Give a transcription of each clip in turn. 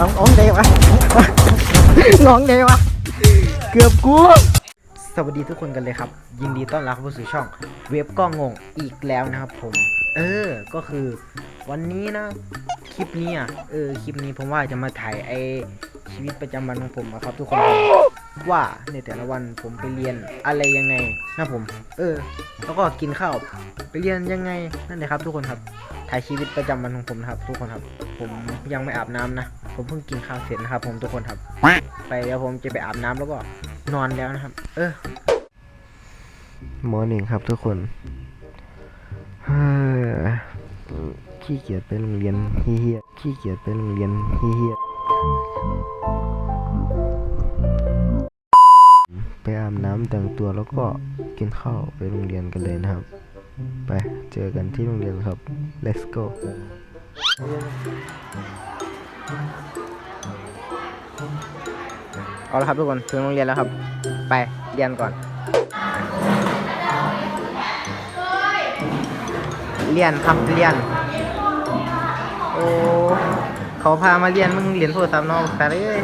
น้องน้องเดวะน้องเดวะ เกือบกูสวัสดีทุกคนกันเลยครับ ยินดีต้อนรับเข้าสู่ช่อง เว็บก้องงงอีกแล้วนะครับผม เออ ก็คือวันนี้นะ คลิปนี้อะ เออ คลิปนี้ผมว่าจะมาถ่ายไอชีวิตประจำวันของผมอะครับ ทุกคนครับว่าในแต่ละวันผมไปเรียนอะไรยังไงนะผม เออ แล้วก็กินข้าวไปเรียนยังไงนั่นเลยครับ ทุกคนครับถ่ายชีวิตประจำวันของผมนะครับ ทุกคนครับ ผมยังไม่อาบน้ำนะ ผมเพิ่งกินข้าวเสร็จนะครับ ผมทุกคนครับ ไปเดี๋ยวผมจะไปอาบน้ำแล้วก็นอนแล้วนะครับ เออมอหนึ่งครับทุกคนขี้เกียจไปโรงเรียนเฮียขี้เกียจไปโรงเรียนเฮียไปอาบน้ำแต่งตัวแล้วก็กินข้าวไปโรงเรียนกันเลยนะครับ ไปเจอกันที่โรงเรียนครับ let's go เอาละครับทุกคนถึงโรงเรียนแล้วครับ ไปเรียนก่อน เรียนครับเรียน โอ้เขาพามาเรียนมึงเรียนโทรศัพท์นองแต่เลย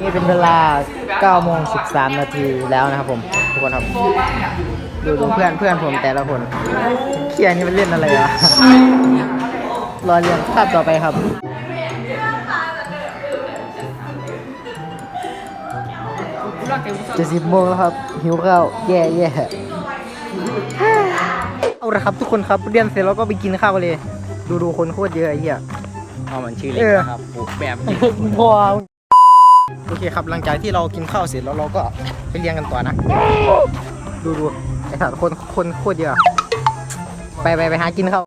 นี่เป็นเวลา9โมง13 นาทีแล้วนะครับผมทุกคนครับดูดูเพื่อนเพื่อนผมแต่ละคนเคียนี่มันเล่นอะไรวะ รอเรียนคาบต่อไปครับจะสิบโมงแล้วครับ หิวข้าวแย่แย่เอาละครับทุกคนครับเรียนเสร็จแล้วก็ไปกินข้าวกันเลย ดูดูคนโคตรเยอะไอ้เหี้ยเอามันชื่อเล็เอกอนะครับปลูกแบบพอโอเคครับหลังจากที่เรากินข้าวเสร็จแล้วเราก็ไปเรียนกันต่อนะ ดูดูไอ้สัตว์คนคนโคตรเยอะ ไปไปไปหากินข้าว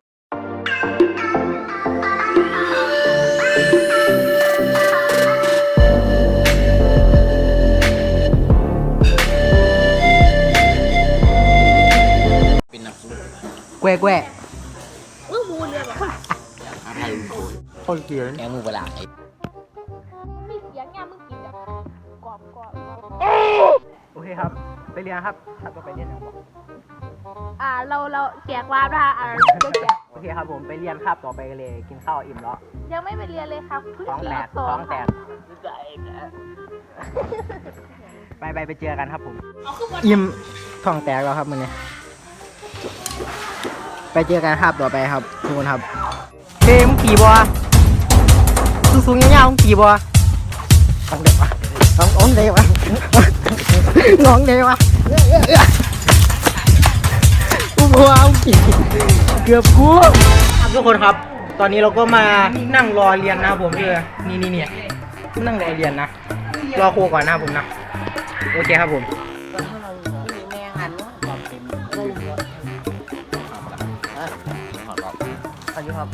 แกว่แกว่อาไทยโอ้ยคนเกลียดแกมือเวลาไอ้มีเสียงไงมึงกินแบบกรอบกรอบโอเคครับ ไปเรียนครับถ้าก็ไปเรียนนะครับอ่าเราเราแจกวาร์ปนะคะอ่าเดี๋ยวแจกโอเคครับผมไปเรียนครับต่อไปกันเลยกินข้าวอิ่มแล้วยังไม่ไปเรียนเลยครับเพิ่งท้องกินแตรกอบสอท้องงแตกไปไปไปเจอกันครับผมอิ่มท้องแตกแล้วครับมันเนี่ย ไปเจอกันครับต่อไปครับทุกคนครับเฮ้ยมึงขี่บัวสูงสูงๆยาวๆมึงขี่บัวน้องเด็กวะน้องน้องเด็กวะน้องเด็กวะกูบัวมึงขี่เกือบกูครับทุกคนครับ ตอนนี้เราก็มานั่งรอเรียนนะครับผมเออนี่นี่เนี่ยนั่งรอเรียนนะ รอครูก่อนนะครับผมนะ โอเคครับผม สวัสดีครับเ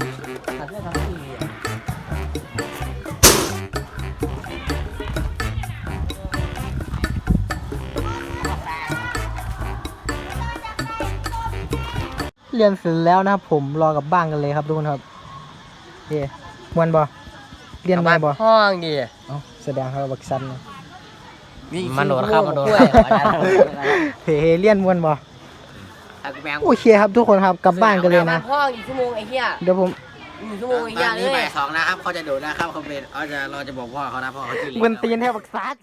รียนเสร็จแล้วนะครับผมรอกลับบ้านกันเลยครับทุกคนครับเฮ้มวนบ่เรียนมาบ่ห้องดิเอ้าแสดงครับบักซันนะ มันโดดครับมันโดด เฮ้เรียนมวนบ่ตั กแบงโอเคครับทุกคนครับกลับบ้านกันเลยนะห้องอีกชั่วโมงไอ้เหี้ยเดี๋ยวผมหนึ่งชั่วโมงไอ้เหี้ยตอนเลนี้ยบ่ายสองนะครับเขาจะโดดนะครับเขาเป็นเขาจะเราจะบอกพ่อเขานะพ่อเขาชื่อเล็กกวนตีนแทบบักซัด